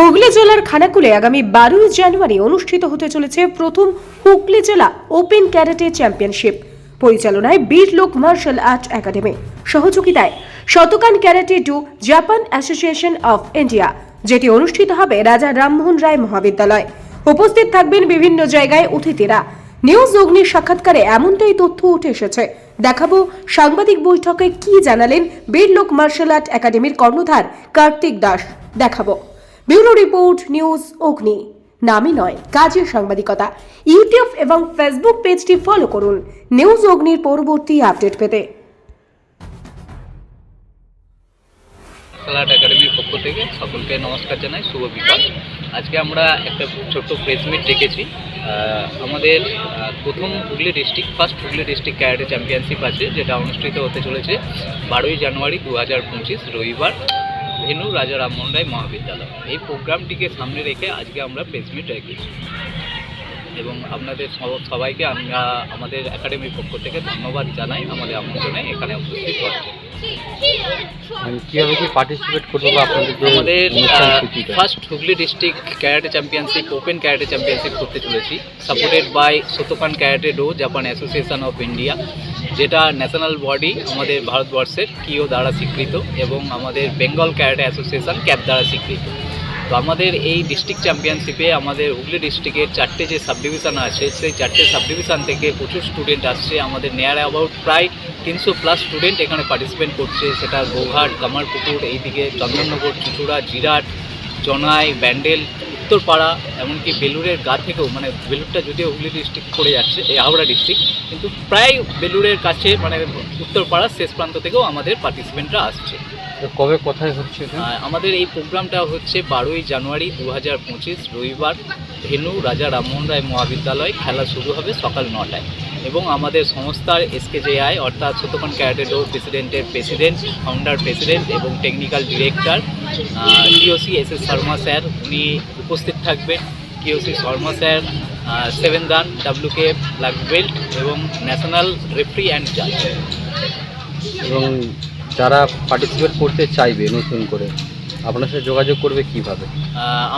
হুগলি জেলার খানাকুলে আগামী বারোই জানুয়ারি অনুষ্ঠিত হতে চলেছে প্রথম হুগলি জেলা ওপেন ক্যারাটে চ্যাম্পিয়নশিপ। পরিচালনায় Bir Lok martial art academy. সহযোগিতায় Shotokan karate do Japan association of India, যেটি অনুষ্ঠিত হবে রাজা রামমোহন রায় মহাবিদ্যালয়। উপস্থিত থাকবেন বিভিন্ন জায়গায় অতিথিরা। নিউজ অগ্নির সাক্ষাৎকারে এমনটাই তথ্য উঠে এসেছে। দেখাবো সাংবাদিক বৈঠকে কি জানালেন বীরলোক মার্শাল আর্ট একাডেমির কর্ণধার কার্তিক দাস। দেখাবো। ব্যুরো রিপোর্ট, নিউজ, অগ্নি। নামই নয়, কাজের সাংবাদিকতা। ইউটিউব এবং ফেসবুক পেজটি ফলো করুন। নিউজ অগ্নির পরবর্তী আপডেট পেতে। খেলাট একাডেমির পক্ষ থেকে সকলকে নমস্কার জানাই, শুভ বিকাল। আজকে আমরা একটা ছোট্ট প্রেস মিট ডেকেছি আমাদের প্রথম Hooghly district first Hooghly district karate championship আছে, যেটা অনুষ্ঠিত হতে চলেছে বারোই জানুয়ারি দু হাজার পঁচিশ রবিবার। ভেনু রাজা রামমোহন রায় মহাবিদ্যালয়। এই প্রোগ্রামটিকে সামনে রেখে আজকে আমরা প্রেস মিট রেখেছি এবং আপনাদের সব- সবাইকে আমরা আমাদের একাডেমির পক্ষ থেকে ধন্যবাদ জানাই আমাদের আমন্ত্রণে এখানে উপস্থিত হওয়ার জন্য। মানে কি পার্টিসিপেট করব আপনাদের আমাদের first Hooghly district karate championship open karate championship করতে চলেছি। Supported by Shotokan karate do Japan association of India যেটা ন্যাশনাল বডি আমাদের ভারতবর্ষের কিও দ্বারা স্বীকৃত এবং আমাদের বেঙ্গল ক্যারাটে অ্যাসোসিয়েশন ক্যাপ দ্বারা স্বীকৃত। তো আমাদের এই ডিস্ট্রিক্ট চ্যাম্পিয়নশিপে আমাদের হুগলি ডিস্ট্রিক্টের চারটে যে সাব ডিভিশন আছে, সেই চারটে সাব ডিভিশন থেকে প্রচুর স্টুডেন্ট আসছে। আমাদের নেয়ার অ্যাবাউট প্রায় তিনশো প্লাস স্টুডেন্ট এখানে পার্টিসিপেট করছে। সেটা গোঘাট, কামারপুকুর, এইদিকে চন্দননগর চুচুড়া জিরাট জনাই ব্যান্ডেল, উত্তরপাড়া, এমনকি বেলুরের গা থেকেও মানে বেলুরটা যদিও হুগলি ডিস্ট্রিক্ট পড়ে যাচ্ছে, এই হাওড়া ডিস্ট্রিক্ট কিন্তু প্রায় বেলুরের কাছে মানে উত্তরপাড়ার শেষ প্রান্ত থেকেও আমাদের পার্টিসিপেন্টরা আসছে। কবে কোথায় হচ্ছে? আমাদের এই প্রোগ্রামটা হচ্ছে বারোই জানুয়ারি দু হাজার পঁচিশ রবিবার। ভেনু রাজা রামমোহন রায় মহাবিদ্যালয় খেলা শুরু হবে সকাল নটায়। এবং আমাদের সংস্থার এসকেজেআই অর্থাৎ সত্যকান ক্যারাটেডো প্রেসিডেন্টের প্রেসিডেন্ট ফাউন্ডার প্রেসিডেন্ট এবং technical director kyoshi S S Sharma sir উনি উপস্থিত থাকবেন। Kyoshi Sharma sir seven dan W K black belt এবং ন্যাশনাল রেফারি অ্যান্ড জাজ এবং যারা পার্টিসিপেট করতে চাইবে নতুন করে, আপনার সাথে যোগাযোগ করবে কীভাবে?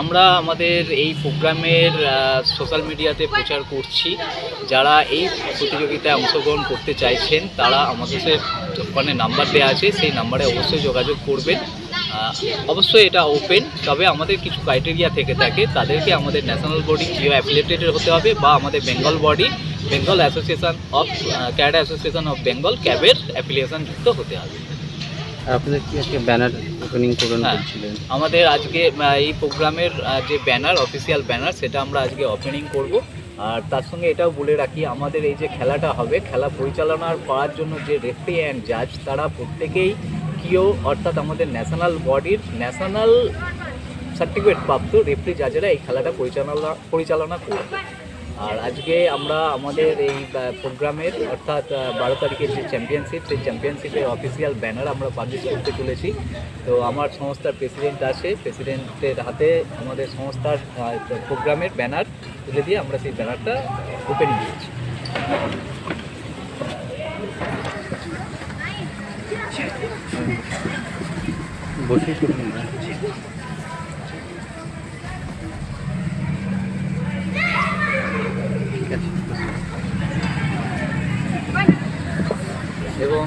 আমরা আমাদের এই প্রোগ্রামের সোশ্যাল মিডিয়াতে প্রচার করছি। যারা এই প্রতিযোগিতায় অংশগ্রহণ করতে চাইছেন, তারা আমাদের ওখানে নাম্বার দেওয়া আছে, সেই নাম্বারে অবশ্যই যোগাযোগ করবেন। অবশ্যই এটা ওপেন তবে আমাদের কিছু ক্রাইটেরিয়া থেকে থাকে। তাদেরকে আমাদের ন্যাশনাল বডি জিও অ্যাফিলেটেড হতে হবে বা আমাদের Bengal body Bengal association of cadre association of Bengal ক্যাবের অ্যাফিলিয়েশন যুক্ত হতে হবে। আপনাদের কি আজকে ব্যানার ওপেনিং করবেন। বলছিলেন আমাদের আজকে এই প্রোগ্রামের যে ব্যানার অফিসিয়াল ব্যানার সেটা আমরা আজকে ওপেনিং করব। আর তার সঙ্গে এটাও বলে রাখি আমাদের এই যে খেলাটা হবে খেলা পরিচালনার করার জন্য যে রেফারি অ্যান্ড জাজ তারা প্রত্যেকেই কিও অর্থাৎ আমাদের ন্যাশনাল বডির ন্যাশনাল সার্টিফিকেট প্রাপ্ত রেফারি জাজেরা এই খেলাটা পরিচালনা পরিচালনা করবে। আর আজকে আমরা আমাদের এই প্রোগ্রামের, অর্থাৎ বারো তারিখের যে চ্যাম্পিয়নশিপ সেই চ্যাম্পিয়নশিপের অফিসিয়াল ব্যানার আমরা পাবলিশ করতে চলেছি। তো আমার সংস্থার প্রেসিডেন্ট আছে প্রেসিডেন্টের হাতে আমাদের সংস্থার প্রোগ্রামের ব্যানার তুলে দিয়ে আমরা সেই ব্যানারটা ওপেন দিয়েছি বসেই আছে এবং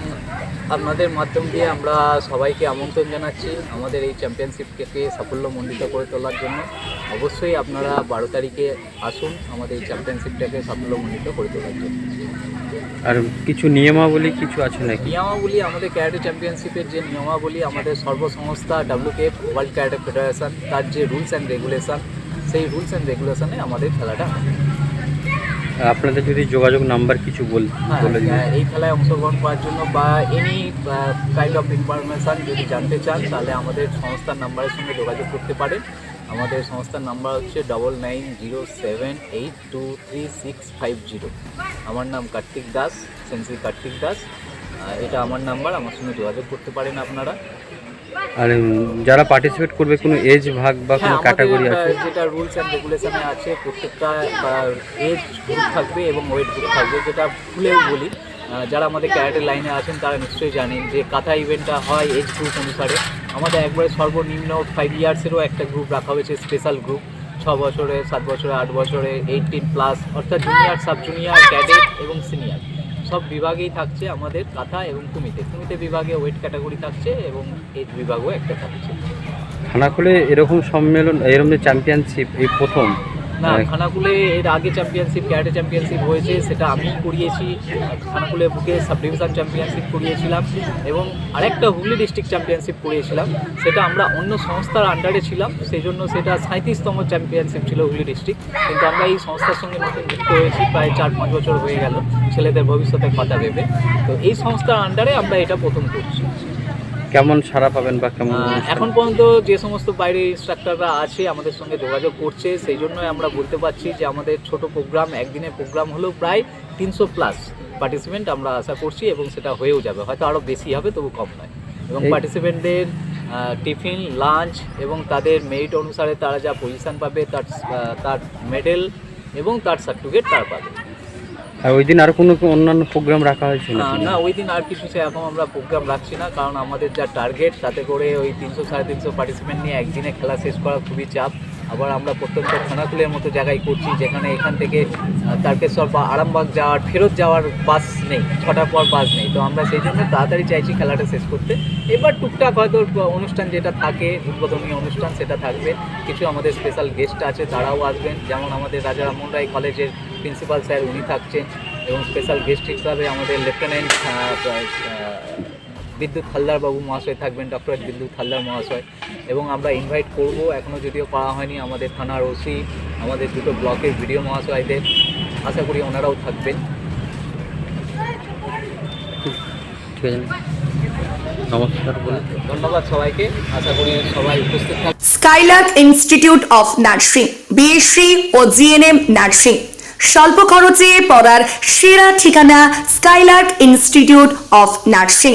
আপনাদের মাধ্যম দিয়ে আমরা সবাইকে আমন্ত্রণ জানাচ্ছি আমাদের এই চ্যাম্পিয়নশিপকে সাফল্যমণ্ডিত করে তোলার জন্য। অবশ্যই আপনারা বারো তারিখে আসুন আমাদের এই চ্যাম্পিয়নশিপটাকে সাফল্যমণ্ডিত করে তোলার জন্য। আর কিছু নিয়মাবলী কিছু আছে নাকি? নিয়মাবলী আমাদের ক্যারাটে চ্যাম্পিয়নশিপের যে নিয়মাবলী আমাদের সর্বসংস্থা ডাব্লিউকেএফ ওয়ার্ল্ড ক্যারাটে ফেডারেশন তার যে রুলস অ্যান্ড রেগুলেশন সেই রুলস অ্যান্ড রেগুলেশনে আমাদের খেলাটা আপনাদের যদি যোগাযোগ নাম্বার কিছু বল হ্যাঁ বলে দিন। এই খেলায় অংশগ্রহণ করার জন্য বা এনি কাইন্ড অফ ইনফরমেশান যদি জানতে চান তাহলে আমাদের সংস্থার নাম্বারের সঙ্গে যোগাযোগ করতে পারেন। আমাদের সংস্থার নাম্বার হচ্ছে double nine zero seven eight two three six five zero আমার নাম কার্তিক দাস সেন্সি কার্তিক দাস। এটা আমার নাম্বার আমার সঙ্গে যোগাযোগ করতে পারেন আপনারা। আর যারা পার্টিসিপেট করবে কোনো এজ ভাগ বা হ্যাঁ কোনো ক্যাটাগরি আছে? যেটা রুলস অ্যান্ড রেগুলেশনে আছে প্রত্যেকটা এজ গ্রুপ থাকবে এবং ওয়েট গ্রুপ থাকবে যেটা ভুলেও বলি। যারা আমাদের ক্যারেটের লাইনে আছেন তারা নিশ্চয়ই জানেন যে কাঁথা ইভেন্টটা হয় এজ গ্রুপ অনুসারে। আমাদের একবারে সর্বনিম্ন ফাইভ ইয়ার্সেরও একটা গ্রুপ রাখা হয়েছে স্পেশাল গ্রুপ ছ বছরে সাত বছরে আট বছরে এইটিন প্লাস অর্থাৎ জুনিয়র সাব জুনিয়র ক্যাডেট এবং সিনিয়র সব বিভাগেই থাকছে আমাদের কাঁথা এবং কুমিতে। কুমিতে বিভাগে ওয়েট ক্যাটাগরি থাকছে এবং এজ বিভাগও একটা থাকছে। খানাকুলে এরকম সম্মেলন, এরকম চ্যাম্পিয়নশিপ এই প্রথম না হ্যাঁ। খানাকুলে এর আগে চ্যাম্পিয়নশিপ ক্যারাটে চ্যাম্পিয়নশিপ হয়েছে সেটা আমি করিয়েছি। খানাকুলে বুকে সাব ডিভিশন চ্যাম্পিয়নশিপ করিয়েছিলাম এবং আরেকটা হুগলি ডিস্ট্রিক্ট চ্যাম্পিয়নশিপ করিয়েছিলাম। সেটা আমরা অন্য সংস্থার আন্ডারে ছিলাম সেই জন্য সেটা সাঁত্রিশতম চ্যাম্পিয়নশিপ ছিল হুগলি ডিস্ট্রিক্ট কিন্তু আমরা এই সংস্থার সঙ্গে নতুন যুক্ত হয়েছি প্রায় চার পাঁচ বছর হয়ে গেল। ছেলেদের ভবিষ্যতের কথা ভেবে। তো এই সংস্থার আন্ডারে আমরা এটা প্রথম করছি। কেমন সাড়া পাবেন বা কেমন এখন পর্যন্ত যে সমস্ত বাইরে ইনস্ট্রাক্টররা আছে আমাদের সঙ্গে যোগাযোগ করছে সেই জন্যই আমরা বলতে পারছি যে আমাদের ছোট প্রোগ্রাম একদিনের প্রোগ্রাম হলেও প্রায় তিনশো প্লাস পার্টিসিপেন্ট আমরা আশা করছি এবং সেটা হয়েও যাবে। হয়তো আরও বেশি হবে তবু কম নয়। এবং পার্টিসিপেন্টদের টিফিন লাঞ্চ এবং তাদের মেরিট অনুসারে তারা যা পজিশন পাবে তার তার মেডেল এবং তার সার্টিফিকেট তার পাবে। আর ওই দিন আর কোনো অন্যান্য প্রোগ্রাম রাখা হয়েছে না না ওই দিন আর কিছু সেরকম আমরা প্রোগ্রাম রাখছি না কারণ আমাদের যা টার্গেট তাতে করে ওই তিনশো সাড়ে তিনশো পার্টিসিপেন্ট নিয়ে একদিনে খেলা শেষ করা খুবই চাপ। আবার আমরা প্রত্যন্ত খানাকুলের মতো জায়গায় করছি যেখানে এখান থেকে তারকেশ্বর বা আরামবাগ যাওয়ার, ফেরত যাওয়ার বাস নেই ছটার পর বাস নেই। তো আমরা সেই জন্য তাড়াতাড়ি চাইছি খেলাটা শেষ করতে। এবার টুকটাক হয়তো অনুষ্ঠান যেটা থাকে, উদ্বোধনী অনুষ্ঠান সেটা থাকবে। কিছু আমাদের স্পেশাল গেস্ট আছে, তারাও আসবেন। যেমন আমাদের রাজা রামমোহন রায় কলেজের প্রিন্সিপাল স্যার উনি থাকছেন। এবং স্পেশাল গেস্ট হিসাবে আমাদের লেফটেন্যান্ট বিদ্যুৎ হালদার বাবু মহাশয় থাকবেন ডক্টর বিদ্যুৎ হালদার মহাশয়। এবং আমরা ইনভাইট করব এখনও যদিও করা হয়নি আমাদের থানার ওসি আমাদের দুটো ব্লকের ভিডিও মহাশয়দের। আশা করি ওনারাও থাকবেন। ঠিক আছে। ধন্যবাদ সবাইকে। আশা করি সবাই উপস্থিত Skylark Institute of Nursing BSc O GNM nursing. স্বল্প খরচে পড়ার সেরা ঠিকানা Skylark Institute of Nursing.